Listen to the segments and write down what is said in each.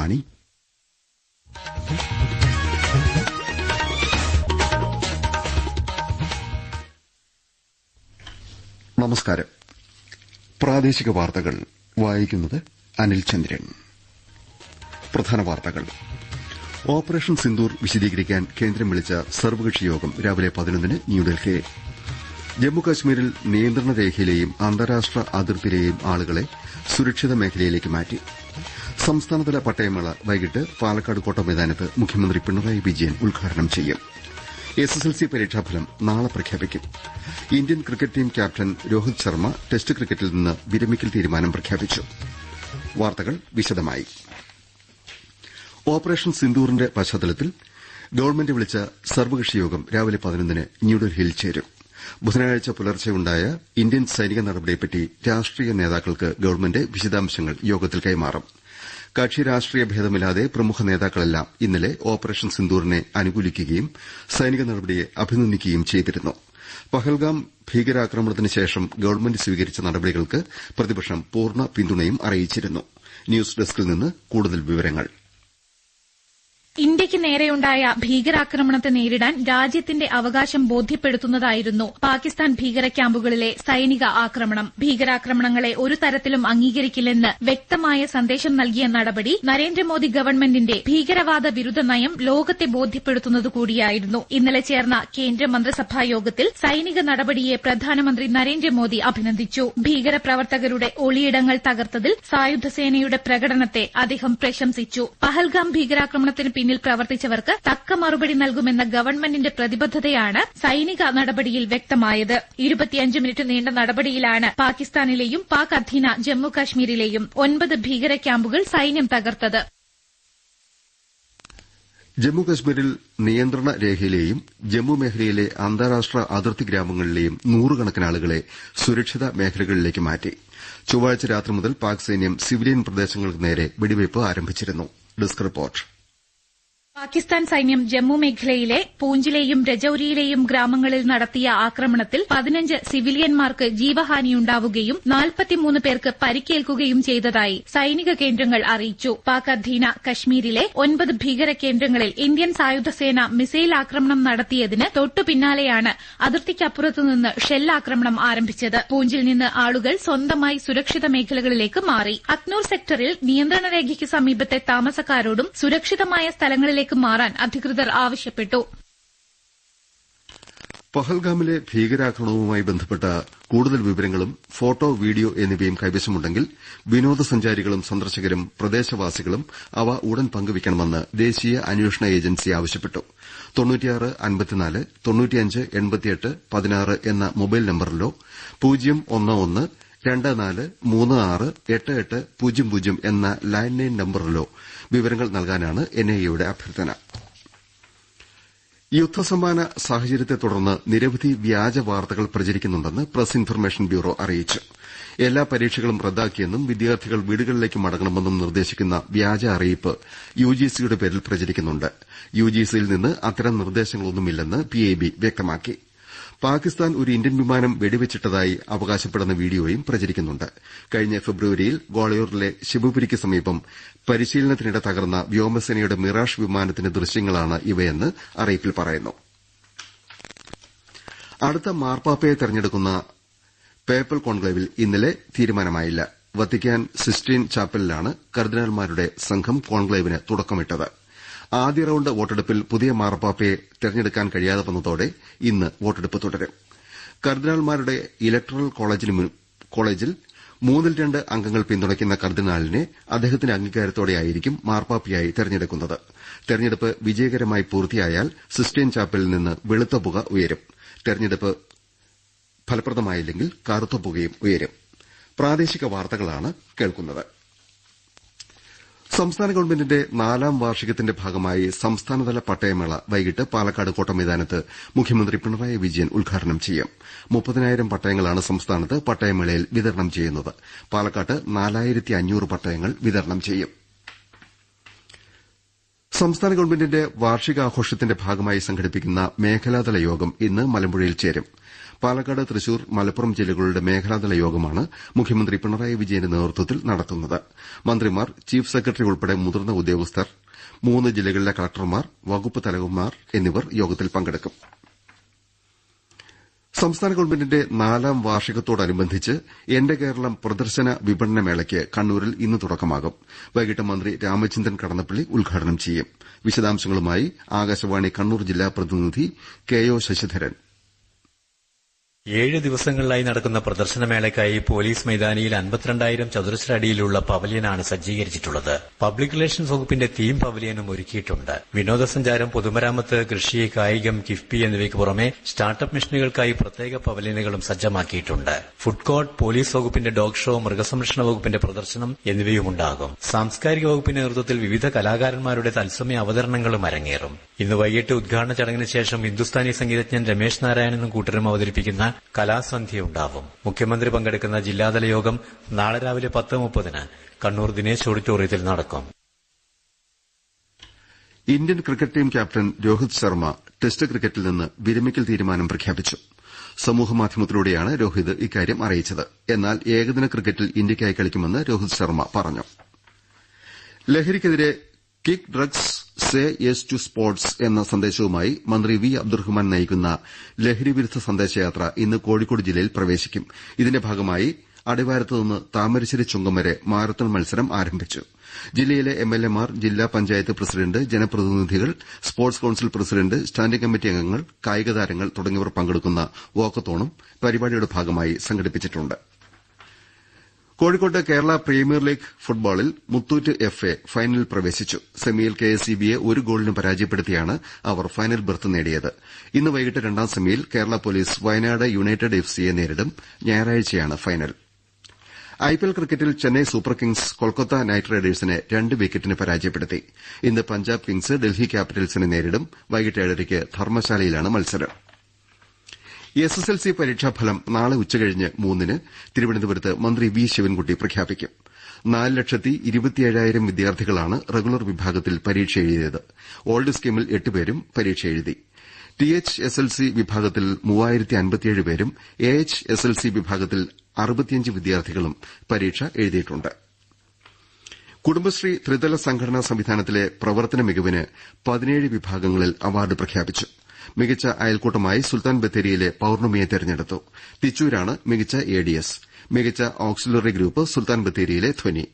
ആകാശവാണി നമസ്കാരം. പ്രാദേശിക വാർത്തകൾ. വായിക്കുന്നത് അനിൽ ചന്ദ്രൻ. പ്രധാന വാർത്തകൾ. ഓപ്പറേഷൻ സിന്ദൂർ വിശദീകരിക്കാൻ കേന്ദ്രം വിളിച്ച സർവകക്ഷി യോഗം രാവിലെ പതിനൊന്നിന് ന്യൂഡൽഹിയിൽ ജമ്മുകശ്മീരിൽ നിയന്ത്രണ രേഖയിലെയും അന്താരാഷ്ട്ര അതിർത്തിയിലെയും ആളുകളെ സുരക്ഷിത മേഖലയിലേക്ക് മാറ്റി. സംസ്ഥാനതല പട്ടയമേള വൈകിട്ട് പാലക്കാട് കോട്ട മൈതാനത്ത് മുഖ്യമന്ത്രി പിണറായി വിജയൻ ഉദ്ഘാടനം ചെയ്യും. എസ്എസ്എൽസി പരീക്ഷാഫലം നാളെ പ്രഖ്യാപിക്കും. Indian cricket team captain Rohit Sharma test ക്രിക്കറ്റിൽ നിന്ന് വിരമിക്കൽ തീരുമാനം പ്രഖ്യാപിച്ചു. വാർത്തകൾ വിശദമായി. ഓപ്പറേഷൻ സിന്ദൂറിന്റെ പശ്ചാത്തലത്തിൽ ഗവൺമെന്റ് വിളിച്ച സർവകക്ഷി യോഗം രാവിലെ പതിനൊന്നിന് ന്യൂഡൽഹിയിൽ ചേരും. ബുധനാഴ്ച പുലർച്ചെയുണ്ടായ ഇന്ത്യൻ സൈനിക നടപടിയെപ്പറ്റി രാഷ്ട്രീയ നേതാക്കൾക്ക് ഗവൺമെന്റ് വിശദാംശങ്ങൾ യോഗത്തിൽ കൈമാറും. കക്ഷി രാഷ്ട്രീയ ഭേദമില്ലാതെ പ്രമുഖ നേതാക്കളെല്ലാം ഇന്നലെ ഓപ്പറേഷൻ സിന്ദൂറിനെ അനുകൂലിക്കുകയും സൈനിക നടപടിയെ അഭിനന്ദിക്കുകയും ചെയ്തിരുന്നു. പഹൽഗാം ഭീകരാക്രമണത്തിന് ശേഷം ഗവൺമെന്റ് സ്വീകരിച്ച നടപടികൾക്ക് പ്രതിപക്ഷം പൂർണ പിന്തുണയും അറിയിച്ചിരുന്നു. ന്യൂസ് ഡെസ്കിൽ നിന്ന് കൂടുതൽ വിവരങ്ങൾ. ഇന്ത്യയ്ക്ക് നേരെയുണ്ടായ ഭീകരാക്രമണത്തെ നേരിടാൻ രാജ്യത്തിന്റെ അവകാശം ബോധ്യപ്പെടുത്തുന്നതായിരുന്നു പാകിസ്ഥാൻ ഭീകര ക്യാമ്പുകളിലെ സൈനിക ആക്രമണം. ഭീകരാക്രമണങ്ങളെ ഒരു തരത്തിലും അംഗീകരിക്കില്ലെന്ന് വ്യക്തമായ സന്ദേശം നൽകിയ നടപടി നരേന്ദ്രമോദി ഗവൺമെന്റിന്റെ ഭീകരവാദ വിരുദ്ധ നയം ലോകത്തെ ബോധ്യപ്പെടുത്തുന്നത് കൂടിയായിരുന്നു. ഇന്നലെ ചേർന്ന കേന്ദ്രമന്ത്രിസഭാ യോഗത്തിൽ സൈനിക നടപടിയെ പ്രധാനമന്ത്രി നരേന്ദ്രമോദി അഭിനന്ദിച്ചു. ഭീകരപ്രവർത്തകരുടെ ഒളിയിടങ്ങൾ തകർത്തതിൽ സായുധസേനയുടെ പ്രകടനത്തെ അദ്ദേഹം പ്രശംസിച്ചു. പഹൽഗാം ഭീകരാക്രമണത്തിന് പിന്നിൽ പ്രവർത്തിച്ചവർക്ക് തക്ക മറുപടി നൽകുമെന്ന ഗവൺമെന്റിന്റെ പ്രതിബദ്ധതയാണ് സൈനിക നടപടിയിൽ വ്യക്തമായത്. ഇരുപത്തിയഞ്ച് മിനിറ്റ് നീണ്ട നടപടിയിലാണ് പാകിസ്ഥാനിലെയും പാക് അധീന ജമ്മു കശ്മീരിലെയും ഒൻപത് ഭീകര ക്യാമ്പുകൾ സൈന്യം തകർത്തത്. ജമ്മുകശ്മീരിൽ നിയന്ത്രണ രേഖയിലെയും ജമ്മു മേഖലയിലെ അന്താരാഷ്ട്ര അതിർത്തി ഗ്രാമങ്ങളിലെയും നൂറുകണക്കിന് ആളുകളെ സുരക്ഷിത മേഖലകളിലേക്ക് മാറ്റി. ചൊവ്വാഴ്ച രാത്രി മുതൽ പാക് സൈന്യം സിവിലിയൻ പ്രദേശങ്ങൾക്ക് നേരെ വെടിവയ്പ് ആരംഭിച്ചിരുന്നു. Desk report. പാകിസ്ഥാൻ സൈന്യം ജമ്മു മേഖലയിലെ പൂഞ്ചിലെയും രജൌരിയിലെയും ഗ്രാമങ്ങളിൽ നടത്തിയ ആക്രമണത്തിൽ പതിനഞ്ച് സിവിലിയന്മാർക്ക് ജീവഹാനിയുണ്ടാവുകയും നാൽപ്പത്തിമൂന്ന് പേർക്ക് പരിക്കേൽക്കുകയും ചെയ്തതായി സൈനിക കേന്ദ്രങ്ങൾ അറിയിച്ചു. പാക് അധീന കശ്മീരിലെ ഒൻപത് ഭീകര കേന്ദ്രങ്ങളിൽ ഇന്ത്യൻ സായുധസേന മിസൈൽ ആക്രമണം നടത്തിയതിന് തൊട്ടുപിന്നാലെയാണ് അതിർത്തിക്കപ്പുറത്തുനിന്ന് ഷെല്ലാക്രമണം ആരംഭിച്ചത്. പൂഞ്ചിൽ നിന്ന് ആളുകൾ സ്വന്തമായി സുരക്ഷിത മേഖലകളിലേക്ക് മാറി. അക്നൂർ സെക്ടറിൽ നിയന്ത്രണ രേഖയ്ക്ക് സമീപത്തെ താമസക്കാരോടും സുരക്ഷിതമായ സ്ഥലങ്ങളിലേക്ക് മാറാൻ അധികൃതർ ആവശ്യപ്പെട്ടു. പഹൽഗാമിലെ ഭീകരാക്രമണവുമായി ബന്ധപ്പെട്ട കൂടുതൽ വിവരങ്ങളും ഫോട്ടോ വീഡിയോ എന്നിവയും കൈവശമുണ്ടെങ്കിൽ വിനോദസഞ്ചാരികളും സന്ദർശകരും പ്രദേശവാസികളും അവ ഉടൻ പങ്കുവയ്ക്കണമെന്ന് ദേശീയ അന്വേഷണ ഏജൻസി ആവശ്യപ്പെട്ടു. എന്ന മൊബൈൽ നമ്പറിലോ പൂജ്യം ഒന്ന് ഒന്ന് രണ്ട് നാല് മൂന്ന് ആറ് എട്ട് എട്ട് പൂജ്യം പൂജ്യം എന്ന ലാൻഡ് ലൈൻ നമ്പറിലോ വിവരങ്ങൾ നൽകാനാണ് എൻഐഎയുടെ അഭ്യർത്ഥന. യുദ്ധസമാന സാഹചര്യത്തെ തുടർന്ന് നിരവധി വ്യാജ വാർത്തകൾ പ്രചരിക്കുന്നുണ്ടെന്ന് പ്രസ് ഇൻഫർമേഷൻ ബ്യൂറോ അറിയിച്ചു. എല്ലാ പരീക്ഷകളും റദ്ദാക്കിയെന്നും വിദ്യാർത്ഥികൾ വീടുകളിലേക്ക് മടങ്ങണമെന്നും നിർദ്ദേശിക്കുന്ന വ്യാജ അറിയിപ്പ് യുജിസിയുടെ പേരിൽ പ്രചരിക്കുന്നുണ്ട്. യുജിസിയിൽ നിന്ന് അത്തരം നിർദ്ദേശങ്ങളൊന്നുമില്ലെന്ന് പിഐബി വ്യക്തമാക്കി. പാകിസ്ഥാൻ ഒരു ഇന്ത്യൻ വിമാനം വെടിവെച്ചിട്ടതായി അവകാശപ്പെടുന്ന വീഡിയോയും പ്രചരിക്കുന്നുണ്ട്. കഴിഞ്ഞ ഫെബ്രുവരിയിൽ ഗ്വാളിയോറിലെ ശിവപുരിക്ക് സമീപം പരിശീലനത്തിനിടെ തകർന്ന വ്യോമസേനയുടെ മിറാഷ് വിമാനത്തിന്റെ ദൃശ്യങ്ങളാണ് ഇവയെന്ന് അറിയിപ്പിൽ പറയുന്നു. അടുത്ത മാർപ്പാപ്പയെ തെരഞ്ഞെടുക്കുന്ന പേപ്പൽ കോൺക്ലേവിൽ ഇന്നലെ തീരുമാനമായില്ല. വത്തിക്കാൻ സിസ്റ്റീൻ ചാപ്പലിലാണ് കർദിനാൾമാരുടെ സംഘം കോൺക്ലേവിന് തുടക്കമിട്ടത്. ആദ്യ റൌണ്ട് വോട്ടെടുപ്പിൽ പുതിയ മാർപ്പാപ്പയെ തെരഞ്ഞെടുക്കാൻ കഴിയാതെ വന്നതോടെ ഇന്ന് വോട്ടെടുപ്പ് തുടരും. കർദിനാൾമാരുടെ ഇലക്ടറൽ കോളേജിൽ മൂന്നിൽ രണ്ട് അംഗങ്ങൾ പിന്തുണയ്ക്കുന്ന കർദിനാളിനെ അദ്ദേഹത്തിന്റെ അംഗീകാരത്തോടെയായിരിക്കും മാർപ്പാപ്പയായി തെരഞ്ഞെടുക്കുന്നത്. തെരഞ്ഞെടുപ്പ് വിജയകരമായി പൂർത്തിയായാൽ സിസ്റ്റൈൻ ചാപ്പലിൽ നിന്ന് വെളുത്ത പുക ഉയരും. തെരഞ്ഞെടുപ്പ് ഫലപ്രദമായില്ലെങ്കിൽ കറുത്ത പുകയും ഉയരും. പ്രാദേശിക വാർത്തകളാണ് കേൾക്കുന്നത്. സംസ്ഥാന ഗവൺമെന്റിന്റെ നാലാം വാർഷികത്തിന്റെ ഭാഗമായി സംസ്ഥാനതല പട്ടയമേള വൈകിട്ട് പാലക്കാട് കോട്ട മൈതാനത്ത് മുഖ്യമന്ത്രി പിണറായി വിജയൻ ഉദ്ഘാടനം ചെയ്യും. മുപ്പതിനായിരം പട്ടയങ്ങളാണ് സംസ്ഥാനത്ത് പട്ടയമേളയിൽ വിതരണം ചെയ്യുന്നത്. പാലക്കാട്ട് നാലായിരത്തി അഞ്ഞൂറ് പട്ടയങ്ങൾ വിതരണം ചെയ്യും. സംസ്ഥാന ഗവൺമെന്റിന്റെ വാർഷികാഘോഷത്തിന്റെ ഭാഗമായി സംഘടിപ്പിക്കുന്ന മേഖലാതല യോഗം ഇന്ന് മലമ്പുഴയിൽ ചേരും. പാലക്കാട് തൃശൂർ മലപ്പുറം ജില്ലകളുടെ മേഖലാതല യോഗമാണ് മുഖ്യമന്ത്രി പിണറായി വിജയന്റെ നേതൃത്വത്തിൽ നടത്തുന്നത്. മന്ത്രിമാർ ചീഫ് സെക്രട്ടറി ഉൾപ്പെടെ മുതിർന്ന ഉദ്യോഗസ്ഥർ മൂന്ന് ജില്ലകളിലെ കളക്ടർമാർ വകുപ്പ് തലവന്മാർ എന്നിവർ യോഗത്തിൽ പങ്കെടുക്കും. സംസ്ഥാന ഗവൺമെന്റിന്റെ നാലാം വാർഷികത്തോടനുബന്ധിച്ച് എന്റെ കേരളം പ്രദർശന വിപണന മേളയ്ക്ക് കണ്ണൂരിൽ ഇന്ന് തുടക്കമാകും. വൈകിട്ട് മന്ത്രി രാമചന്ദ്രൻ കടന്നപ്പള്ളി ഉദ്ഘാടനം ചെയ്യും. വിശദാംശങ്ങളുമായി ആകാശവാണി കണ്ണൂർ ജില്ലാ പ്രതിനിധി കെ ഒ ശശിധരൻ. ഏഴ് ദിവസങ്ങളിലായി നടക്കുന്ന പ്രദർശനമേളയ്ക്കായി പോലീസ് മൈതാനിയിൽ അൻപത്തിരണ്ടായിരം ചതുരശ്ര അടിയിലുള്ള പവലിയനാണ് സജ്ജീകരിച്ചിട്ടുള്ളത്. പബ്ലിക് റിലേഷൻസ് വകുപ്പിന്റെ തീം പവലിയനും ഒരുക്കിയിട്ടുണ്ട്. വിനോദസഞ്ചാരം പൊതുമരാമത്ത് കൃഷി കായികം കിഫ്ബി എന്നിവയ്ക്ക് പുറമെ സ്റ്റാർട്ടപ്പ് മിഷനുകൾക്കായി പ്രത്യേക പവലിയനുകളും സജ്ജമാക്കിയിട്ടുണ്ട്. ഫുഡ് കോർട്ട് പോലീസ് വകുപ്പിന്റെ ഡോഗ് ഷോ മൃഗസംരക്ഷണ വകുപ്പിന്റെ പ്രദർശനം എന്നിവയുമുണ്ടാകും. സാംസ്കാരിക വകുപ്പിന്റെ നേതൃത്വത്തിൽ വിവിധ കലാകാരന്മാരുടെ തത്സമയ അവതരണങ്ങളും അരങ്ങേറും. ഇന്ന് വൈകിട്ട് ഉദ്ഘാടന ചടങ്ങിന് ശേഷം ഹിന്ദുസ്ഥാനി സംഗീതജ്ഞൻ രമേശ് നാരായണനും കൂട്ടരും അവതരിപ്പിക്കുന്ന കലാസന്ധ്യ ഉണ്ടാവും മുഖ്യമന്ത്രി പങ്കെടുക്കുന്ന ജില്ലാതല യോഗം നാളെ രാവിലെ പത്ത് മുപ്പതിന് കണ്ണൂർ ദിനേശ് ഓഡിറ്റോറിയത്തിൽ നടക്കും. Indian cricket team captain Rohit Sharma test ക്രിക്കറ്റിൽ നിന്ന് വിരമിക്കൽ തീരുമാനം പ്രഖ്യാപിച്ചു. സമൂഹമാധ്യമത്തിലൂടെയാണ് രോഹിത് ഇക്കാര്യം അറിയിച്ചത്. എന്നാൽ ഏകദിന ക്രിക്കറ്റിൽ ഇന്ത്യയ്ക്കായി കളിക്കുമെന്ന് രോഹിത് ശർമ്മ പറഞ്ഞു. ലഹരിക്കെതിരെ kick drugs say yes to sports എന്ന സന്ദേശവുമായി മന്ത്രി വി അബ്ദുറഹ്മാൻ നയിക്കുന്ന ലഹരിവിരുദ്ധ സന്ദേശയാത്ര ഇന്ന് കോഴിക്കോട് ജില്ലയിൽ പ്രവേശിക്കും. ഇതിന്റെ ഭാഗമായി അടിവാരത്തുനിന്ന് താമരശ്ശേരി ചുങ്കം വരെ മാരത്തൺ മത്സരം ആരംഭിച്ചു. ജില്ലയിലെ എംഎൽഎമാർ ജില്ലാ പഞ്ചായത്ത് പ്രസിഡന്റ് ജനപ്രതിനിധികൾ sports council president standing committee അംഗങ്ങൾ കായികതാരങ്ങൾ തുടങ്ങിയവർ പങ്കെടുക്കുന്ന വാക്കത്തോണും പരിപാടിയുടെ ഭാഗമായി സംഘടിപ്പിച്ചിട്ടുണ്ട്. കോഴിക്കോട്ട് കേരള പ്രീമിയർ ലീഗ് ഫുട്ബോളിൽ മുത്തൂറ്റ് എഫ് എ ഫൈനലിൽ പ്രവേശിച്ചു. സെമിയിൽ കെഎസ്ഇബിയെ ഒരു ഗോളിന് പരാജയപ്പെടുത്തിയാണ് അവർ ഫൈനൽ ബർത്ത് നേടിയത്. ഇന്ന് വൈകിട്ട് രണ്ടാം സെമിയിൽ Kerala police Wayanad united F സിയെ നേരിടും. ഞായറാഴ്ചയാണ് ഫൈനൽ. ഐപിഎൽ ക്രിക്കറ്റിൽ Chennai super kings Kolkata knight റൈഡേഴ്സിനെ രണ്ട് വിക്കറ്റിന് പരാജയപ്പെടുത്തി. ഇന്ന് പഞ്ചാബ് കിങ്സ് ഡൽഹി ക്യാപിറ്റൽസിനെ നേരിടും. വൈകിട്ട് ഏഴരയ്ക്ക് ധർമ്മശാലയിലാണ് മത്സരം. എസ്എസ്എൽസി പരീക്ഷാഫലം നാളെ ഉച്ചകഴിഞ്ഞ് മൂന്നിന് തിരുവനന്തപുരത്ത് മന്ത്രി വി ശിവൻകുട്ടി പ്രഖ്യാപിക്കും. നാല് ലക്ഷത്തി ഇരുപത്തിയേഴായിരം വിദ്യാർത്ഥികളാണ് റെഗുലർ വിഭാഗത്തിൽ പരീക്ഷ എഴുതിയത്. ഓൾഡ് സ്കീമിൽ എട്ടുപേരും പരീക്ഷ എഴുതി. T H S L C വിഭാഗത്തിൽ മൂവായിരത്തി അൻപത്തിയേഴ് പേരും A H S L C വിഭാഗത്തിൽ അറുപത്തിയഞ്ച് വിദ്യാർത്ഥികളും പരീക്ഷ എഴുതിയിട്ടുണ്ട്. കുടുംബശ്രീ ത്രിതല സംഘടനാ സംവിധാനത്തിലെ പ്രവർത്തന മികവിന് പതിനേഴ് വിഭാഗങ്ങളിൽ അവാർഡ് പ്രഖ്യാപിച്ചു. മികച്ച അയൽക്കൂട്ടമായി സുൽത്താൻ ബത്തേരിയിലെ പൌർണമിയെ തെരഞ്ഞെടുത്തു. തിച്ചൂരാണ് മികച്ച എ ഡി എസ് മികച്ച ഓക്സിലറി ഗ്രൂപ്പ് സുൽത്താൻ ബത്തേരിയിലെ ധ്വനി.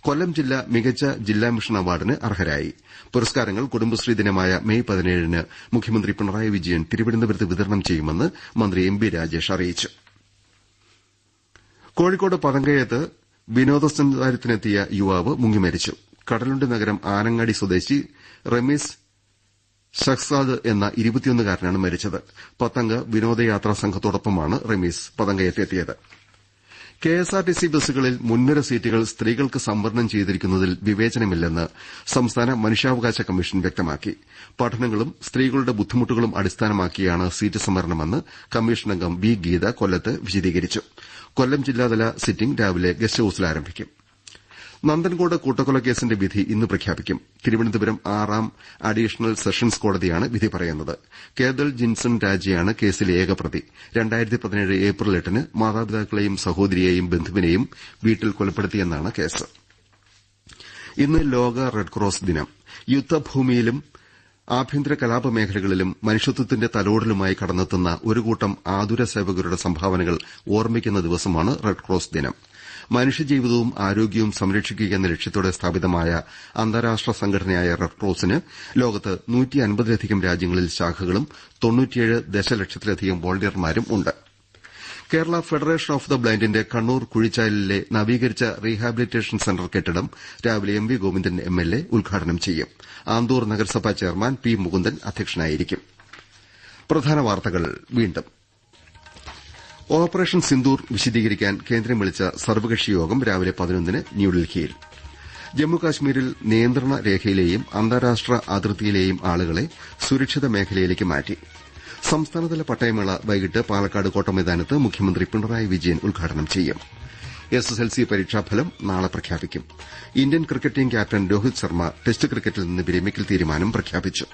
കൊല്ലം ജില്ല മികച്ച ജില്ലാ മിഷൻ അവാർഡിന് അർഹരായി. പുരസ്കാരങ്ങൾ കുടുംബശ്രീ ദിനമായ മെയ് പതിനേഴിന് മുഖ്യമന്ത്രി പിണറായി വിജയൻ തിരുവനന്തപുരത്ത് വിതരണം ചെയ്യുമെന്ന് മന്ത്രി എം ബി രാജേഷ് അറിയിച്ചു. കോഴിക്കോട് പതങ്കയത്ത് വിനോദസഞ്ചാരത്തിനെത്തിയ യുവാവ് മുങ്ങിമരിച്ചു. കടലുണ്ടി നഗരം ആനങ്ങാടി സ്വദേശി റമീസ് ഷഹ്സാദ് എന്ന ഇരുപത്തിയൊന്നുകാരനാണ് മരിച്ചത്. പത്തംഗ വിനോദയാത്രാ സംഘത്തോടൊപ്പമാണ് റമീസ് പതങ്കയത്തെത്തിയത് കെഎസ്ആർടിസി ബസ്സുകളിൽ മുൻനിര സീറ്റുകൾ സ്ത്രീകൾക്ക് സംവരണം ചെയ്തിരിക്കുന്നതിൽ വിവേചനമില്ലെന്ന് സംസ്ഥാന മനുഷ്യാവകാശ കമ്മീഷൻ വ്യക്തമാക്കി. പഠനങ്ങളും സ്ത്രീകളുടെ ബുദ്ധിമുട്ടുകളും അടിസ്ഥാനമാക്കിയാണ് സീറ്റ് സംവരണമെന്ന് കമ്മീഷൻ അംഗം വി ഗീത കൊല്ലത്ത് വിശദീകരിച്ചു. കൊല്ലം ജില്ലാതല സിറ്റിംഗ് രാവിലെ ഗസ്റ്റ് ഹൌസിൽ ആരംഭിക്കും. നന്ദൻകോട് കൂട്ടക്കൊലക്കേസിന്റെ വിധി ഇന്ന് പ്രഖ്യാപിക്കും. തിരുവനന്തപുരം ആറാം അഡീഷണൽ സെഷൻസ് കോടതിയാണ് വിധി പറയുന്നത്. കേദൽ ജിൻസൺ രാജയാണ് കേസിലെ ഏകപ്രതി ഏപ്രിൽ എട്ടിന് മാതാപിതാക്കളെയും സഹോദരിയെയും ബന്ധുവിനെയും വീട്ടിൽ കൊലപ്പെടുത്തിയെന്നാണ് കേസ്. ഇന്ന് ലോക റെഡ് ക്രോസ് ദിനം. യുദ്ധഭൂമിയിലും ആഭ്യന്തര കലാപ മേഖലകളിലും മനുഷ്യത്വത്തിന്റെ തലോടലുമായി കടന്നെത്തുന്ന ഒരു കൂട്ടം ആതുര സേവകരുടെ സംഭാവനകൾ ഓർമ്മിക്കുന്ന ദിവസമാണ് റെഡ് ക്രോസ് ദിനം. മനുഷ്യജീവിതവും ആരോഗ്യവും സംരക്ഷിക്കുക എന്ന ലക്ഷ്യത്തോടെ സ്ഥാപിതമായ അന്താരാഷ്ട്ര സംഘടനയായ റെഡ് ക്രോസിന് ലോകത്ത് നൂറ്റിയൻപതിലധികം രാജ്യങ്ങളിൽ ശാഖകളും തൊണ്ണൂറ്റിയേഴ് ദശലക്ഷത്തിലധികം വോളണ്ടിയർമാരും ഉണ്ട്. കേരള ഫെഡറേഷൻ ഓഫ് ദ ബ്ലൈൻഡിന്റെ കണ്ണൂർ കുഴിച്ചാലിലെ നവീകരിച്ച റീഹാബിലിറ്റേഷൻ സെന്റർ കെട്ടിടം രാവിലെ M V Govindan M L A ഉദ്ഘാടനം ചെയ്യും. ആന്തൂർ നഗരസഭാ ചെയർമാൻ പി മുകുന്ദൻ അധ്യക്ഷനായിരിക്കും. പ്രധാന വാർത്തകൾ വീണ്ടും. ഓപ്പറേഷൻ സിന്ദൂർ വിശദീകരിക്കാൻ കേന്ദ്രം വിളിച്ച സർവകക്ഷി യോഗം രാവിലെ പതിനൊന്നിന് ന്യൂഡൽഹിയിൽ. ജമ്മുകാശ്മീരിൽ നിയന്ത്രണ രേഖയിലെയും അന്താരാഷ്ട്ര അതിർത്തിയിലെയും ആളുകളെ സുരക്ഷിത മേഖലയിലേക്ക് മാറ്റി. സംസ്ഥാനതല പട്ടയമേള വൈകിട്ട് പാലക്കാട് കോട്ടമൈതാനത്ത് മുഖ്യമന്ത്രി പിണറായി വിജയൻ ഉദ്ഘാടനം ചെയ്യും. എസ്എസ്എൽസി പരീക്ഷാഫലം നാളെ പ്രഖ്യാപിക്കും. Indian cricket team captain Rohit Sharma test ക്രിക്കറ്റിൽ നിന്ന് വിരമിക്കൽ തീരുമാനം പ്രഖ്യാപിച്ചു.